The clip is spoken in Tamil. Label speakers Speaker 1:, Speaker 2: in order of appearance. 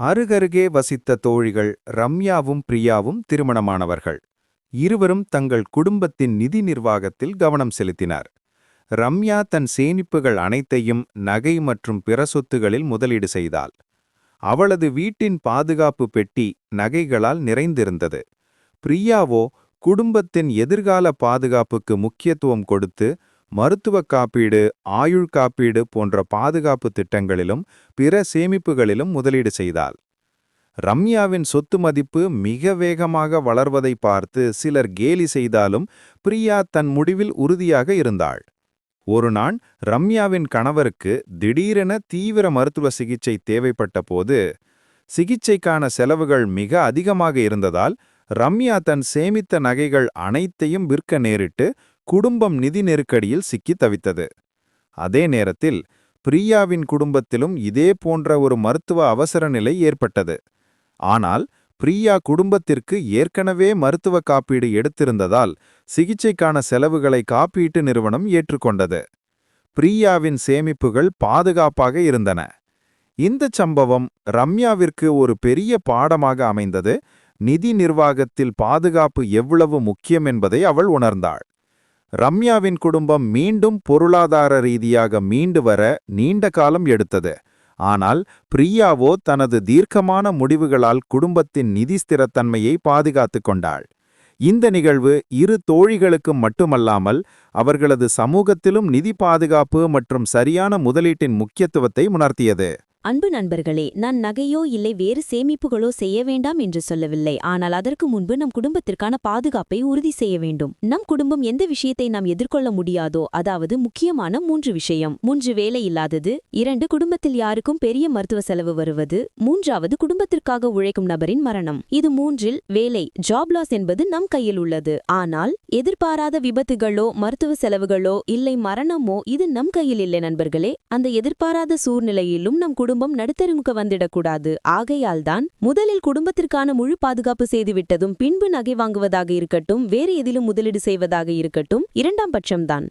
Speaker 1: அருகருகே வசித்த தோழிகள் ரம்யாவும் பிரியாவும் திருமணமானவர்கள். இருவரும் தங்கள் குடும்பத்தின் நிதி நிர்வாகத்தில் கவனம் செலுத்தினார். ரம்யா தன் சேமிப்புகள் அனைத்தையும் நகை மற்றும் பிற சொத்துகளில் முதலீடு செய்தாள். அவளது வீட்டின் பாதுகாப்பு பெட்டி நகைகளால் நிறைந்திருந்தது. பிரியாவோ குடும்பத்தின் எதிர்கால பாதுகாப்புக்கு முக்கியத்துவம் கொடுத்து மருத்துவ காப்பீடு ஆயுள் காப்பீடு போன்ற பாதுகாப்பு திட்டங்களிலும் பிற சேமிப்புகளிலும் முதலீடு செய்தாள். ரம்யாவின் சொத்து மதிப்பு மிக வேகமாக வளர்வதை பார்த்து சிலர் கேலி செய்தாலும் பிரியா தன் முடிவில் உறுதியாக இருந்தாள். ஒரு நாள் ரம்யாவின் கணவருக்கு திடீரென தீவிர மருத்துவ சிகிச்சை தேவைப்பட்ட போது சிகிச்சைக்கான செலவுகள் மிக அதிகமாக இருந்ததால் ரம்யா தன் சேமித்த நகைகள் அனைத்தையும் விற்க நேரிட்டு குடும்பம் நிதி நெருக்கடியில் சிக்கித் தவித்தது. அதே நேரத்தில் பிரியாவின் குடும்பத்திலும் இதே போன்ற ஒரு மருத்துவ அவசர நிலை ஏற்பட்டது. ஆனால் பிரியா குடும்பத்திற்கு ஏற்கனவே மருத்துவ காப்பீடு எடுத்திருந்ததால் சிகிச்சைக்கான செலவுகளை காப்பீட்டு நிறுவனம் ஏற்றுக்கொண்டது. பிரியாவின் சேமிப்புகள் பாதுகாப்பாக இருந்தன. இந்தச் சம்பவம் ரம்யாவிற்கு ஒரு பெரிய பாடமாக அமைந்தது. நிதி நிர்வாகத்தில் பாதுகாப்பு எவ்வளவு முக்கியம் என்பதை அவள் உணர்ந்தாள். ரம்யாவின் குடும்பம் மீண்டும் பொருளாதார ரீதியாக மீண்டு வர நீண்ட காலம் எடுத்தது. ஆனால் பிரியாவோ தனது தீர்க்கமான முடிவுகளால் குடும்பத்தின் நிதி ஸ்திரத்தன்மையை பாதுகாத்துக் கொண்டாள். இந்த நிகழ்வு இரு தோழிகளுக்கும் மட்டுமல்லாமல் அவர்களது சமூகத்திலும் நிதி பாதுகாப்பு மற்றும் சரியான முதலீட்டின் முக்கியத்துவத்தை உணர்த்தியது.
Speaker 2: அன்பு நண்பர்களே நான் நகையோ இல்லை வேறு சேமிப்புகளோ செய்ய வேண்டாம் என்று சொல்லவில்லை. ஆனால் அதற்கு முன்பு நம் குடும்பத்திற்கான பாதுகாப்பை உறுதி செய்ய வேண்டும். நம் குடும்பம் எந்த விஷயத்தை நாம் எதிர்கொள்ள முடியாதோ அதாவது முக்கியமான மூன்று விஷயம். மூன்று வேலை இல்லாதது. இரண்டு குடும்பத்தில் யாருக்கும் பெரிய மருத்துவ செலவு வருவது. மூன்றாவது குடும்பத்திற்காக உழைக்கும் நபரின் மரணம். இது மூன்றில் வேலை. ஜாப் லாஸ் என்பது நம் கையில் உள்ளது. ஆனால் எதிர்பாராத விபத்துகளோ மருத்துவ செலவுகளோ இல்லை மரணமோ இது நம் கையில் இல்லை நண்பர்களே. அந்த எதிர்பாராத சூழ்நிலையிலும் நம் குடும்பம் குடும்பம் நடுத்தருமுக்கு வந்துடக்கூடாது. ஆகையால்தான் முதலில் குடும்பத்திற்கான முழு பாதுகாப்பு செய்துவிட்டதும் பின்பு நகை வாங்குவதாக இருக்கட்டும் வேறு எதிலும் முதலீடு செய்வதாக இருக்கட்டும் இரண்டாம் பட்சம்தான்.